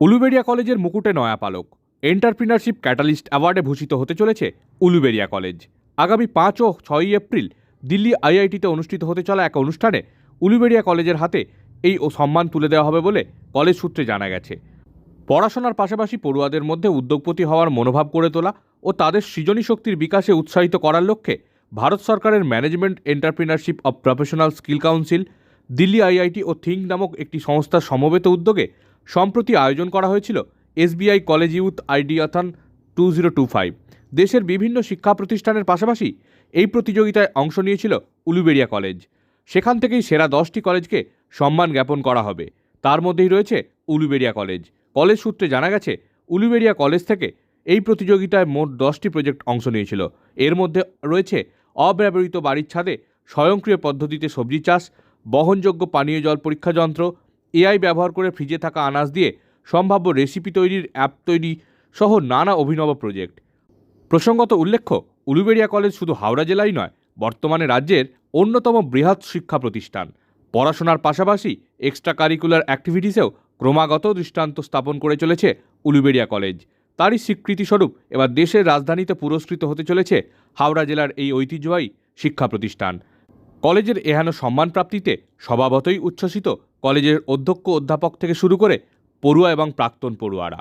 উলুবেড়িয়া কলেজের মুকুটে নয়া পালক। এন্টারপ্রিনারশিপ ক্যাটালিস্ট অ্যাওয়ার্ডে ভূষিত হতে চলেছে উলুবেড়িয়া কলেজ। আগামী পাঁচ ও ছয়ই এপ্রিল দিল্লি আইআইটিতে অনুষ্ঠিত হতে চলা এক অনুষ্ঠানে উলুবেড়িয়া কলেজের হাতে এই ও সম্মান তুলে দেওয়া হবে বলে কলেজ সূত্রে জানা গেছে। পড়াশোনার পাশাপাশি পড়ুয়াদের মধ্যে উদ্যোগপতি হওয়ার মনোভাব গড়ে তোলা ও তাদের সৃজনী শক্তির বিকাশে উৎসাহিত করার লক্ষ্যে ভারত সরকারের management entrepreneurship of professional skill council, Delhi IIT O think নামক একটি সংস্থার সমবেত উদ্যোগে সম্প্রতি আয়োজন করা হয়েছিল SBI college youth ideathon two zero two five. দেশের বিভিন্ন শিক্ষা প্রতিষ্ঠানের পাশাপাশি এই প্রতিযোগিতায় অংশ নিয়েছিল উলুবেড়িয়া কলেজ। সেখান থেকেই সেরা দশটি কলেজকে সম্মান জ্ঞাপন করা হবে। তার মধ্যেই রয়েছে উলুবেড়িয়া কলেজ। কলেজ সূত্রে জানা গেছে, উলুবেড়িয়া কলেজ থেকে এই প্রতিযোগিতায় মোট দশটি প্রজেক্ট অংশ নিয়েছিল। এর মধ্যে রয়েছে অব্যবহৃত বাড়ির ছাদে স্বয়ংক্রিয় পদ্ধতিতে সবজি চাষ, বহনযোগ্য পানীয় জল পরীক্ষা যন্ত্র এআই ব্যবহার করে ফ্রিজে থাকা আনাজ দিয়ে সম্ভাব্য রেসিপি তৈরির অ্যাপ তৈরি সহ নানা অভিনব প্রজেক্ট প্রসঙ্গত উল্লেখ্য, উলুবেড়িয়া কলেজ শুধু হাওড়া জেলাই নয়, বর্তমানে রাজ্যের অন্যতম বৃহৎ শিক্ষা প্রতিষ্ঠান। পড়াশোনার পাশাপাশি এক্সট্রা কারিকুলার অ্যাক্টিভিটিসেও ক্রমাগত দৃষ্টান্ত স্থাপন করে চলেছে উলুবেড়িয়া কলেজ তারই স্বীকৃতিস্বরূপ এবার দেশের রাজধানীতে পুরস্কৃত হতে চলেছে হাওড়া জেলার এই ঐতিহ্যবাহী শিক্ষা প্রতিষ্ঠান। কলেজের এহেন সম্মান প্রাপ্তিতে স্বভাবতই উচ্ছ্বসিত কলেজের অধ্যক্ষ অধ্যাপক থেকে শুরু করে পড়ুয়া এবং প্রাক্তন পড়ুয়ারা।